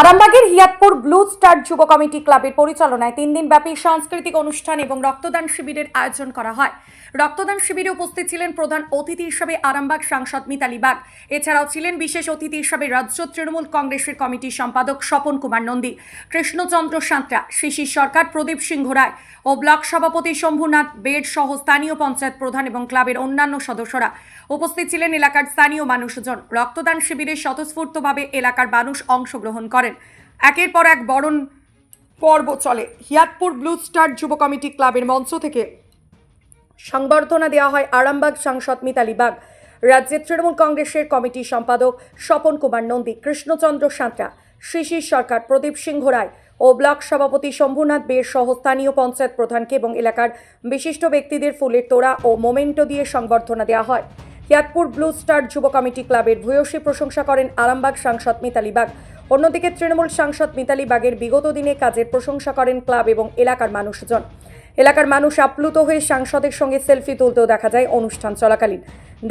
আরামবাগের Hiyatpur blue star যুব committee ক্লাবের পরিচালনায় তিন দিন ব্যাপী সাংস্কৃতিক অনুষ্ঠান এবং রক্তদান শিবিরের আয়োজন করা হয়। রক্তদান শিবিরে উপস্থিত ছিলেন প্রধান অতিথি হিসেবে আরামবাগ সাংসদ মিতালি বাগ। এছাড়াও ছিলেন বিশেষ অতিথি হিসাবে রাজ্য তৃণমূল কংগ্রেসের কমিটির সম্পাদক স্বপন কুমার নন্দী, কৃষ্ণচন্দ্র সাঁতরা শিশির সরকার, প্রদীপ সিংহ রায় ও ব্লক সভাপতি শম্ভুনাথ বেড সহ স্থানীয় পঞ্চায়েত প্রধান এবং ক্লাবের অন্যান্য সদস্যরা উপস্থিত ছিলেন এলাকার স্থানীয় মানুষজন। রক্তদান শিবিরে স্বতঃস্ফূর্তভাবে এলাকার মানুষ অংশগ্রহণ করেন। একের পর এক বরণ পর্ব চলে। হিয়াতপুর ব্লু স্টার যুব কমিটি ক্লাবের মঞ্চ থেকে সংবর্ধনা দেওয়া হয় আরামবাগ সাংসদ মিতালি বাগ। রাজ্যের তৃণমূল কংগ্রেসের কমিটি সম্পাদক স্বপন কুমার নন্দী, কৃষ্ণচন্দ্র সাঁতরা শিশির সরকার, প্রদীপ সিংহ রায় ও ব্লক সভাপতি শম্ভুনাথ বের সহ স্থানীয় পঞ্চায়েত প্রধানকে এবং এলাকার বিশিষ্ট ব্যক্তিদের ফুলের তোড়া ও মোমেন্টো দিয়ে সংবর্ধনা দেওয়া হয়। হিয়াতপুর ব্লু স্টার যুব কমিটি ক্লাবের ভূয়সী প্রশংসা করেন আরামবাগ সাংসদ মিতালি বাগ। অন্যদিকে তৃণমূল সাংসদ মিতালি বাগের বিগত দিনে কাজের প্রশংসা করেন ক্লাব এবং এলাকার মানুষজন। এলাকার মানুষ আপ্লুত হয়ে সাংসদের সঙ্গে সেলফি তুলতেও দেখা যায় অনুষ্ঠান চলাকালীন।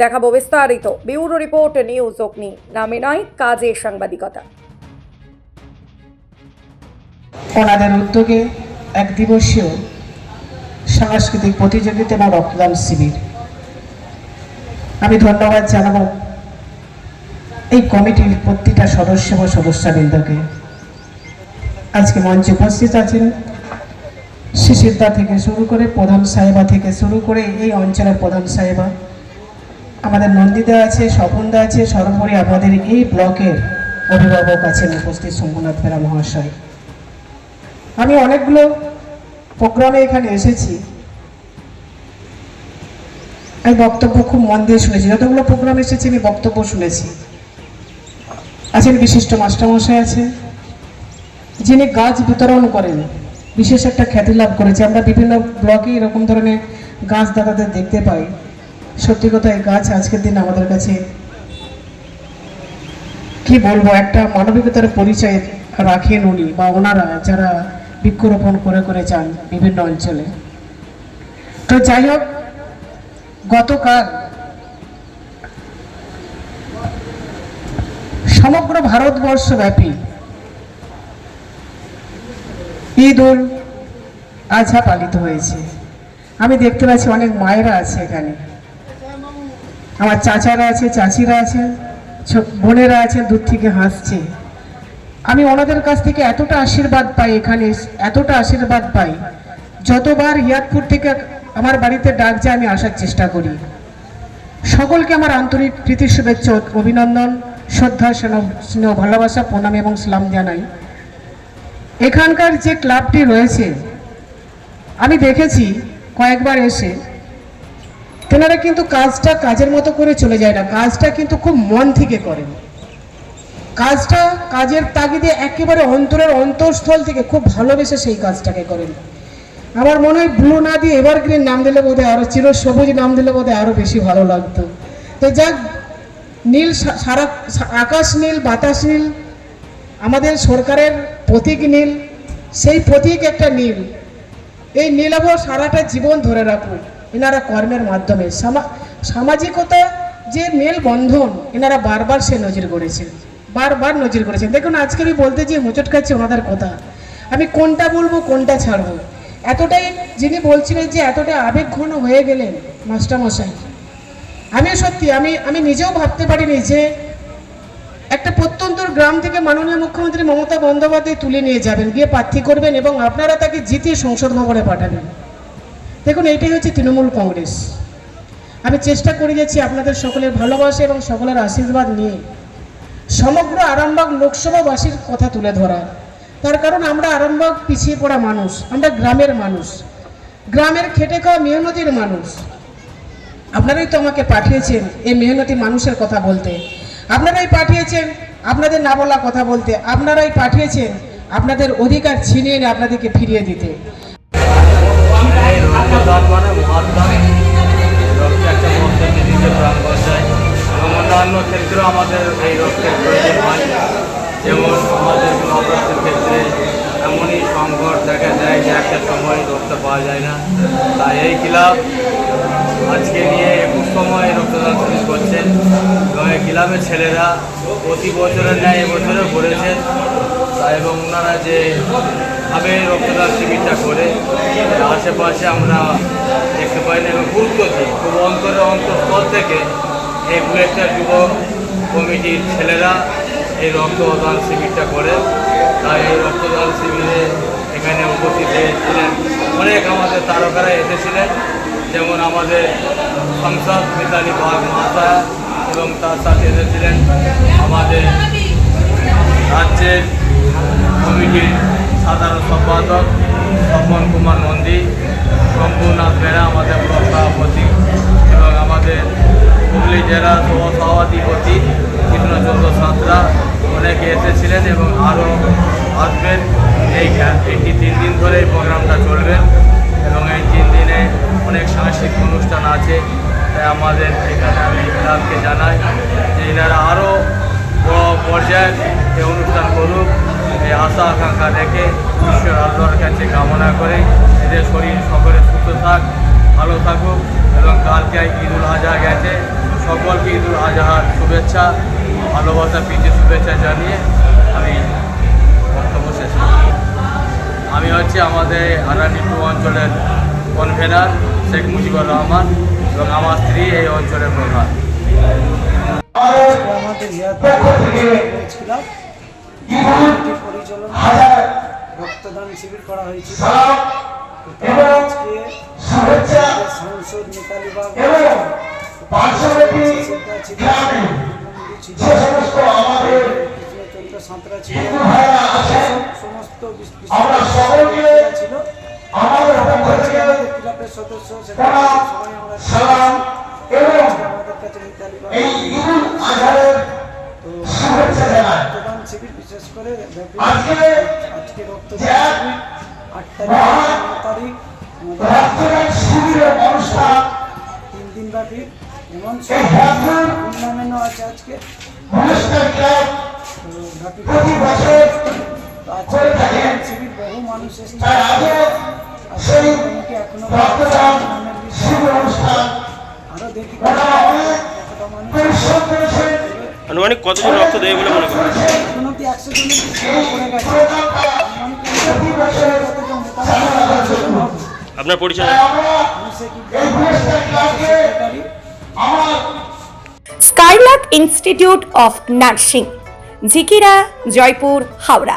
দেখাবো বিস্তারিত। বিউরো রিপোর্ট, নিউজ অগ্নি। নামে নয়, কাজে সাংবাদিকতা। ওনাদের উদ্যোগে এক দিবসীয় সাংস্কৃতিক প্রতিযোগিতা এবং রক্তদান শিবির। আমি ধন্যবাদ জানাব এই কমিটির প্রতিটা সদস্য ও সদস্যবৃন্দকে আজকে মঞ্চে উপস্থিত আছেন। শিশিরদা থেকে শুরু করে প্রধান সাহেবা থেকে শুরু করে এই অঞ্চলের প্রধান সাহেবা। আমাদের নন্দিতা আছে, স্বপনদা আছে, সর্বোপরি আমাদের এই ব্লকের অভিভাবক আছেন উপস্থিত শম্ভুনাথ বেরা মহাশয়। আমি অনেকগুলো প্রোগ্রামে এখানে এসেছি। আমি বক্তব্য খুব মন দিয়ে শুনেছি। যতগুলো প্রোগ্রাম এসেছি, আমি বক্তব্য শুনেছি। আছেন বিশিষ্ট মাস্টারমশাই আছে, যিনি গাছ বিতরণ করেন, বিশেষ একটা খ্যাতি লাভ করেছে। আমরা বিভিন্ন ব্লকে এরকম ধরনের গাছ দাদাদের দেখতে পাই। সত্যি কথা, এই গাছ আজকের দিন আমাদের কাছে কি বলব, একটা মানবিকতার পরিচয় রাখেন উনি বা ওনারা যারা বৃক্ষরোপণ করে করে যান বিভিন্ন অঞ্চলে। তো যাই হোক, গতকাল সমগ্র ভারতবর্ষ ব্যাপী ঈদ উল আজহা পালিত হয়েছে। আমি দেখতে পাচ্ছি অনেক মায়েরা আছে এখানে। আমার চাচারা আছে, চাচিরা আছে বোনেরা আছে দূর থেকে হাসছে। আমি ওনাদের কাছ থেকে এতটা আশীর্বাদ পাই এখানে, এতটা আশীর্বাদ পাই, যতবার হিয়াতপুর থেকে আমার বাড়িতে ডাক যায়, আমি আসার চেষ্টা করি। সকলকে আমার আন্তরিক প্রীতি, শুভেচ্ছা, অভিনন্দন। শ্রদ্ধা স্নেহ, ভালোবাসা, প্রণাম এবং সালাম জানাই। এখানকার যে ক্লাবটি রয়েছে, আমি দেখেছি কয়েকবার এসে। তেনারা কিন্তু কাজটা কাজের মতো করে চলে যায় না, কাজটা কিন্তু খুব মন থেকে করেন। কাজটা কাজের তাগিদে একেবারে অন্তরের অন্তঃস্থল থেকে খুব ভালোবেসে সেই কাজটাকে করেন। আমার মনে হয় ব্লু না দিয়ে এভারগ্রিন নাম দিলে বোধ হয় আরও চির সবুজ নাম দিলে বোধ হয় আরও বেশি ভালো লাগতো। তো যাক নীল সারা আকাশ নীল, বাতাস নীল, আমাদের সরকারের প্রতীক নীল, সেই প্রতীক একটা নীল। এই নীলাভ সারাটা জীবন ধরে রাখুন এনারা কর্মের মাধ্যমে। সামা- সামাজিকতা যে মেল বন্ধন, এনারা বারবার সে নজির করেছেন। বারবার নজির করেছেন। দেখুন, আজকে আমি বলতে যে হোঁচট খাচ্ছি ওনাদের কথা। আমি কোনটা বলব, কোনটা ছাড়বো? এতটাই যিনি বলছিলেন যে এতটাই আবেগঘন হয়ে গেলেন মাস্টারমশাই আমিও সত্যি, আমি আমি নিজেও ভাবতে পারিনি যে একটা প্রত্যন্ত গ্রাম থেকে মাননীয় মুখ্যমন্ত্রী মমতা বন্দ্যোপাধ্যায় তুলে নিয়ে যাবেন, গিয়ে প্রার্থী করবেন এবং আপনারা তাকে জিতিয়ে সংসদ ভবনে পাঠাবেন। দেখুন, এইটাই হচ্ছে তৃণমূল কংগ্রেস। আমি চেষ্টা করে যাচ্ছি আপনাদের সকলের ভালোবাসা এবং সকলের আশীর্বাদ নিয়ে সমগ্র আরামবাগ লোকসভাবাসীর কথা তুলে ধরা। তার কারণ, আমরা আরামবাগ পিছিয়ে পড়া মানুষ, আমরা গ্রামের মানুষ। গ্রামের খেটে খাওয়া মেহনতির মানুষ। আপনারাই তো আমাকে পাঠিয়েছেন এই মেহনতি মানুষের কথা বলতে। আপনারাই পাঠিয়েছেন আপনাদের না বলা কথা বলতে। আপনারাই পাঠিয়েছেন আপনাদের অধিকার ছিনিয়ে এনে আপনাদেরকে ফিরিয়ে দিতে। আমাদের এই যেমন ক্ষেত্রে এমনই সংকট দেখা যায় যে একটা সময় রক্ত পাওয়া যায় না। তাই এই ক্লাব ক্লাবের ছেলেরা প্রতি বছরের ন্যায় এবছরেও করেছেন। তা এবং ওনারা যে ভাবে রক্তদান শিবিরটা করে আশেপাশে আমরা দেখতে পাই না এবং গুরুত্ব দিই খুব অন্তরে অন্তঃস্থল থেকে এই বুলেটটা যুবক কমিটির ছেলেরা এই রক্তদান শিবিরটা করে। তাই এই রক্তদান শিবিরে এখানে উপস্থিত হয়েছিলেন অনেক আমাদের তারকারা এসেছিলেন। যেমন আমাদের সংসদ মিতালি বাগ মাতা এবং তার সাথে এসেছিলেন আমাদের রাজ্যের কমিটির সাধারণ সম্পাদক স্বপন কুমার নন্দী, শম্ভুনাথ বেড়া আমাদের ব্লক সভাপতি এবং আমাদের হুগলি জেলা সহ সভাধিপতি কৃষ্ণচন্দ্র সাঁতরা অনেকে এসেছিলেন এবং আরও আসবেন। এই এটি তিন দিন ধরে এই প্রোগ্রামটা চলবে এবং এই তিন দিনে অনেক সাংস্কৃতিক অনুষ্ঠান আছে। আমাদের এখানে আমি ক্লাবকে জানাই যে এনারা আরও বড় পর্যায়ে এই অনুষ্ঠান করুক। এই আশা আকাঙ্ক্ষা রেখে ঈশ্বর আল্লাহর কাছে কামনা করে এদের শরীর সকলে সুস্থ থাক, ভালো থাকুক এবং কালকে ঈদুল আজহা গেছে। সকলকে ঈদুল আজহার শুভেচ্ছা, ভালোবাসা, প্রীতি, শুভেচ্ছা জানিয়ে আমি বক্তব্য শেষ। আমি হচ্ছে আমাদের আরানি টু অঞ্চলের কনভেনার শেখ মুজিবুর রহমান। এবং আমার স্ত্রী এই অঞ্চলের প্রধান। আমাদের পরিচালনা রক্তদান শিবির করা হয়েছিল সাংসদ মিতালি সমস্ত ছিল আমাদের ক্লাবের সদস্য সেখানে সবাই আমরা আজকে আমাদের কাছে মিতালি বাগ তো রক্তদান শিবির বিশেষ করে আজকে রক্তদান আট তারিখ তারিখ আমাদের তিন দিন ব্যাপী এমন টুর্নামেন্টও আছে আজকে। তো ব্যাপী আজকে রক্তদান শিবির বহু মানুষ এসেছে আনুমানিক কতজন রক্ত দেবে বলে মনে করেন। আপনার পরিচয় Skylark Institute of Nursing Jhikira Jaipur, Howrah